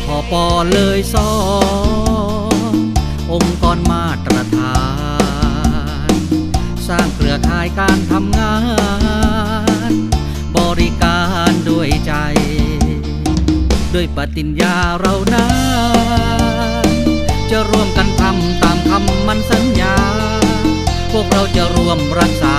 สพปอเลยสอองค์กรมาตรฐาน สร้างเครือข่ายการทำงาน บริการด้วยใจ ด้วยปฏิญญาเรานั้นจะร่วมกันทำตามคำมันสัญญา พวกเราจะร่วมรักษา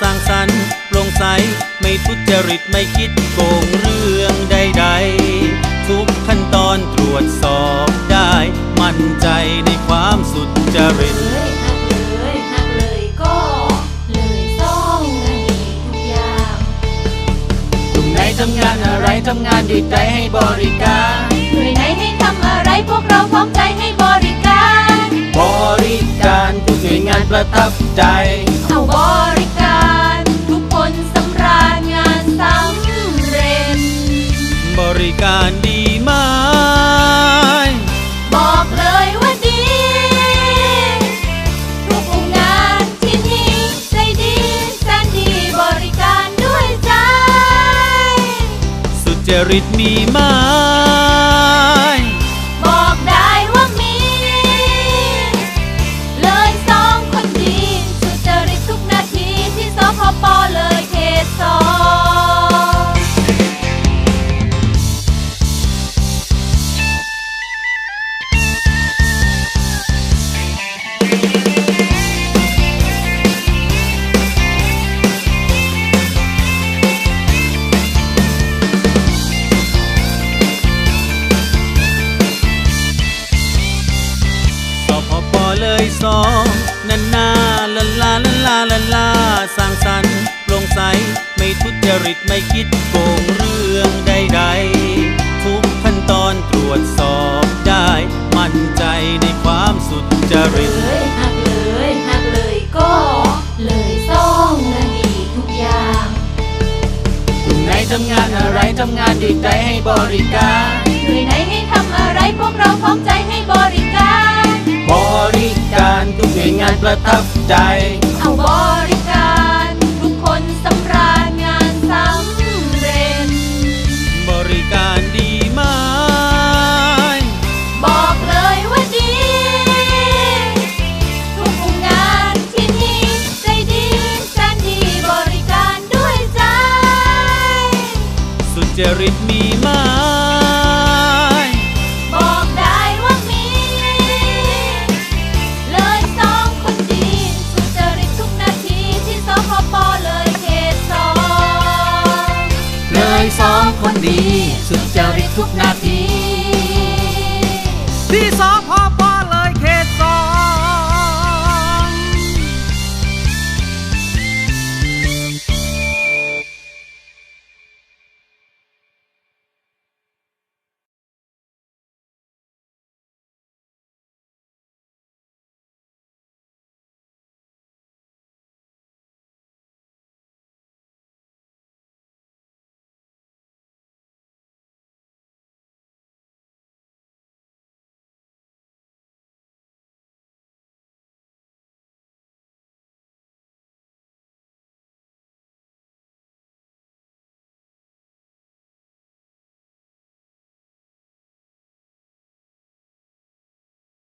สร้างสรรค์โปร่งใส ไม่ทุจริตไม่คิดโกงเรื่องใดๆ ทุกขั้นตอนตรวจสอบได้ มั่นใจในความสุจริตเลยหักเลยหักเลยก็เลยต้องให้ทุกอย่างกลุ่มไหนทำงานอะไรทำงานด้วยใจให้บริการหน่วยไหนให้ทำอะไรพวกเราพร้อมใจให้บริการ บริการทุกหน่วยงานประทับใจ เอาบริ จริตมีไหมาลาลาลาสร้างสรรค์โปร่งใส ไม่ทุจริตไม่คิดโกงเรื่องใดๆ ทุกขั้นตอนตรวจสอบได้ มั่นใจในความสุจริตเลยหักเลยหักเลยก็เลยต้องนดีทุกอย่างกลุ่มไหนทำงานอะไรทำงานด้วยใจให้บริการหน่วยไหนให้ทำอะไรพวกเราพร้อมใจให้บริการ บริการทุกหน่วยงานประทับใจ บริการทุกคนสำราญงานสำเร็จ บริการดีไหมบอกเลยว่าดี ทุกองค์งานที่นี่ใจดีแสนดีบริการด้วยใจ สุจริตมีไหม Nabi.